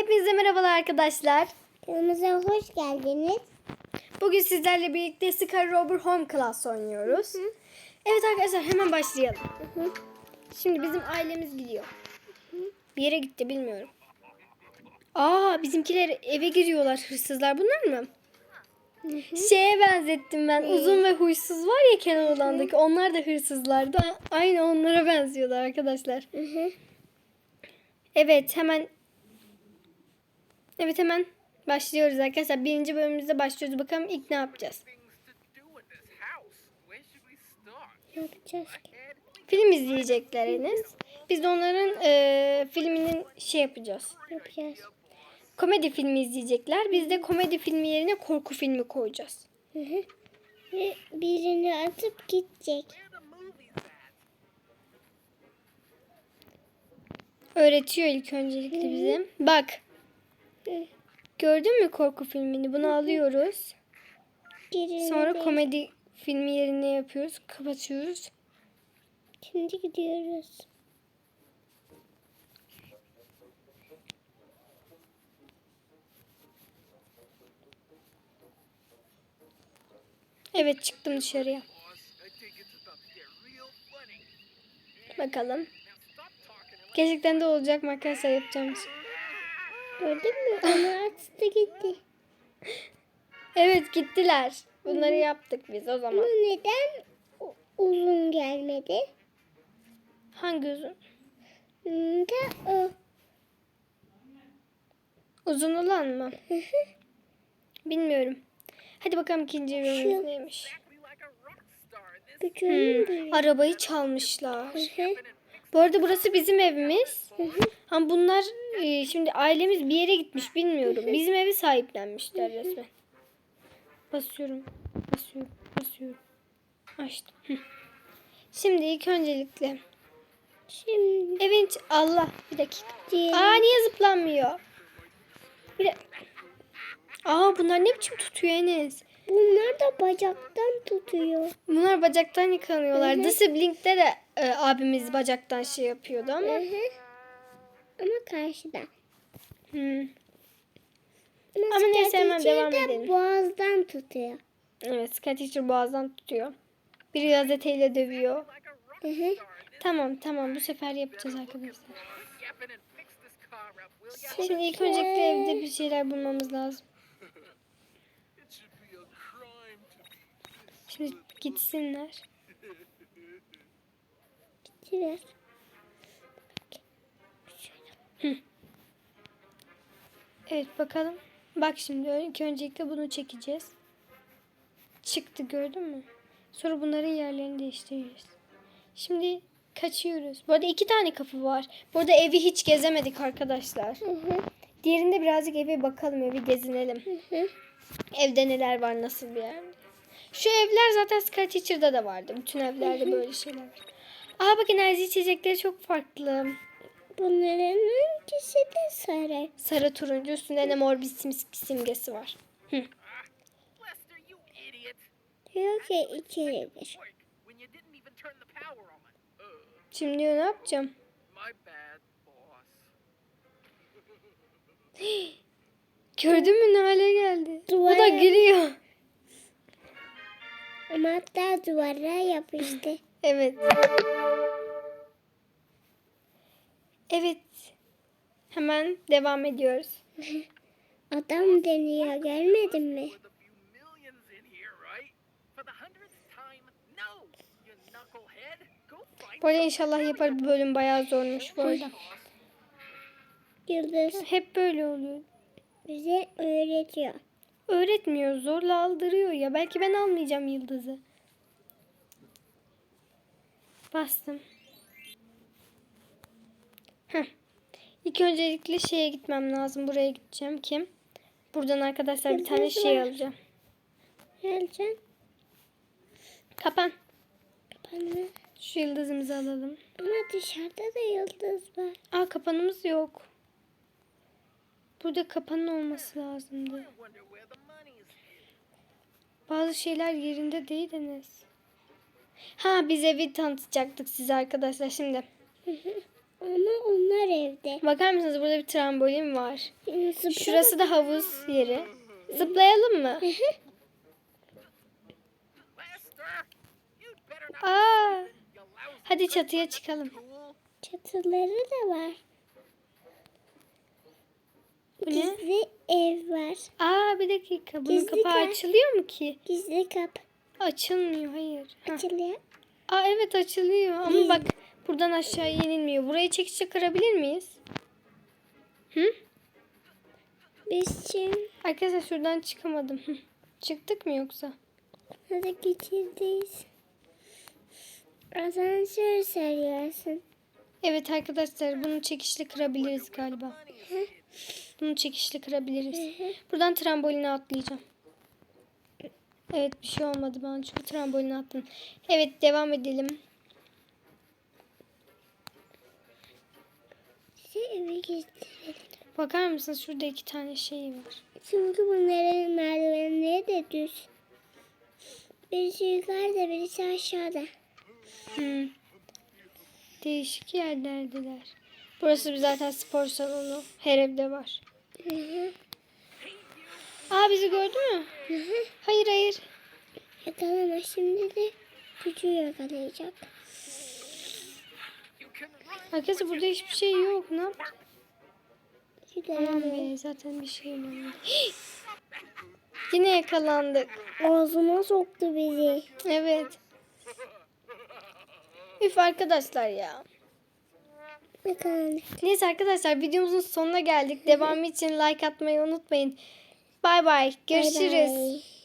Hepinize merhabalar arkadaşlar. Kanalımıza hoş geldiniz. Bugün sizlerle birlikte Sky Rover Home Class oynuyoruz. Evet arkadaşlar hemen başlayalım. Şimdi bizim ailemiz gidiyor. Bir yere gitti bilmiyorum. Aa bizimkiler eve giriyorlar hırsızlar bunlar mı? Şeye benzettim ben. Uzun ve huysuz var ya Kenan Onlar da hırsızlardı. Aynı onlara benziyorlar arkadaşlar. Evet hemen Evet hemen başlıyoruz arkadaşlar. Birinci bölümümüzde başlıyoruz. Bakalım ilk ne yapacağız? Ne yapacağız ki? Film izleyecekler Enes. Biz de onların eee, filminin şey yapacağız. Yapacağız? Komedi filmi izleyecekler. Biz de komedi filmi yerine korku filmi koyacağız. Hı hı. Ve birini atıp gidecek. Öğretiyor ilk öncelikle bize. Bak. Gördün mü korku filmini? Bunu alıyoruz. Birini Sonra komedi filmi yerine yapıyoruz. Kapatıyoruz. Şimdi gidiyoruz. Evet çıktım dışarıya. Bakalım. Gerçekten de olacak mı arkadaşlar yapacağımız. Gördün mü? Onu açtı gitti. Evet gittiler. Bunları yaptık biz o Ama zaman. neden u- uzun gelmedi? Hangi uzun? Da o. Uzun olan mı? Bilmiyorum. Hadi bakalım ikinci ürünümüz neymiş. Hmm, arabayı çalmışlar. Bu arada burası bizim evimiz. Ama bunlar e, şimdi ailemiz bir yere gitmiş bilmiyorum. Bizim evi sahiplenmişler resmen. Basıyorum. Basıyorum. Basıyorum. Açtım. Şimdi ilk öncelikle Şimdi evin iç- Allah bir dakika. Aa niye zıplanmıyor? Bir de... Aa bunlar ne biçim tutuyor Enes? Bunlar da bacaktan tutuyor. Bunlar bacaktan yıkanıyorlar. Hı hı. The Sibling'de de e, abimiz bacaktan şey yapıyordu ama. Hı hı. Ama karşıda. Hmm. Ama neyse, hemen devam edelim. boğazdan tutuyor. Evet Sky Teacher boğazdan tutuyor. Biri gazeteyle dövüyor. Hı hı. this. Tamam tamam bu sefer yapacağız arkadaşlar. Şimdi ilk öncelikle evde bir şeyler bulmamız lazım. Şimdi gitsinler. Biraz. Evet bakalım. Bak şimdi ilk öncelikle bunu çekeceğiz. Çıktı gördün mü? Sonra bunların yerlerini değiştireceğiz. Şimdi kaçıyoruz. Bu arada iki tane kapı var. Bu arada evi hiç gezemedik arkadaşlar. Hı hı. Diğerinde birazcık eve bakalım, evi gezinelim. Hı hı. Evde neler var, nasıl bir yer. Şu evler zaten Sky Teacher'da da vardı. Bütün evlerde böyle şeyler var. Aa bak enerji içecekleri çok farklı. Bunların ikisi de sarı. Sarı turuncu üstünde de mor bir sim- simgesi var. Hı. Diyor ki içeridir. Şimdi ne yapacağım? Gördün mü ne hale geldi? Bu da Duvara- gülüyor. Ama hatta duvara yapıştı. Evet. Evet. Hemen devam ediyoruz. Adam deniyor gelmedin mi? Bu arada inşallah yapar bu bölüm bayağı zormuş bu arada. Yıldız Hep böyle oluyor. bize öğretiyor. Öğretmiyor zorla aldırıyor ya. Belki ben almayacağım yıldızı. Bastım. Heh. İlk öncelikle şeye gitmem lazım. Buraya gideceğim ki. Buradan arkadaşlar bir tane şey alacağım. Geleceğim. Kapan. Bana. Şu yıldızımızı alalım. Ama dışarıda da yıldız var. Aa kapanımız yok. Burada kapanın olması lazımdı. Bazı şeyler yerinde değil Enes. Ha biz evi tanıtacaktık size arkadaşlar şimdi. Ama onlar evde. Bakar mısınız burada bir trambolin var. Nasıl Şurası da havuz yeri. Zıplayalım mı? Aa, hadi çatıya çıkalım. Çatıları da var. Bu ne? Gizli ev var. Aa bir dakika. Bunun Gizli kapağı kay- açılıyor mu ki? Gizli kap Açılmıyor hayır. Açılıyor. Aa evet açılıyor ama bak buradan aşağıya inilmiyor. Burayı çekişe kırabilir miyiz? Hı? Biz şimdi Arkadaşlar şuradan çıkamadım. Hı. Çıktık mı yoksa? hadi geçirdeyiz. Asansör sarıyorsun. Evet arkadaşlar bunu çekişle kırabiliriz galiba. Bunu çekişle kırabiliriz. Buradan tramboline atlayacağım. Evet bir şey olmadı bana çünkü tramboline attım. Evet devam edelim. Getirelim. Bakar mısınız şurada iki tane şey var. Çünkü bunların merdivenleri de düz. Birisi yukarıda birisi aşağıda. Hmm. Değişik yerlerdeler. Burası zaten spor salonu. Her evde var. Hı hı. Aa bizi gördü mü? Hı hı. Hayır hayır. Yakalama şimdi de gücü yakalayacak. Arkadaşlar burada hiçbir şey yok. Ne yaptık? Aman be zaten bir şey olmadı. Yine yakalandık. Ağzıma soktu bizi. Evet. Üf arkadaşlar ya. Neyse arkadaşlar videomuzun sonuna geldik. Devamı için like atmayı unutmayın. Bay bay. Görüşürüz. Bay bay.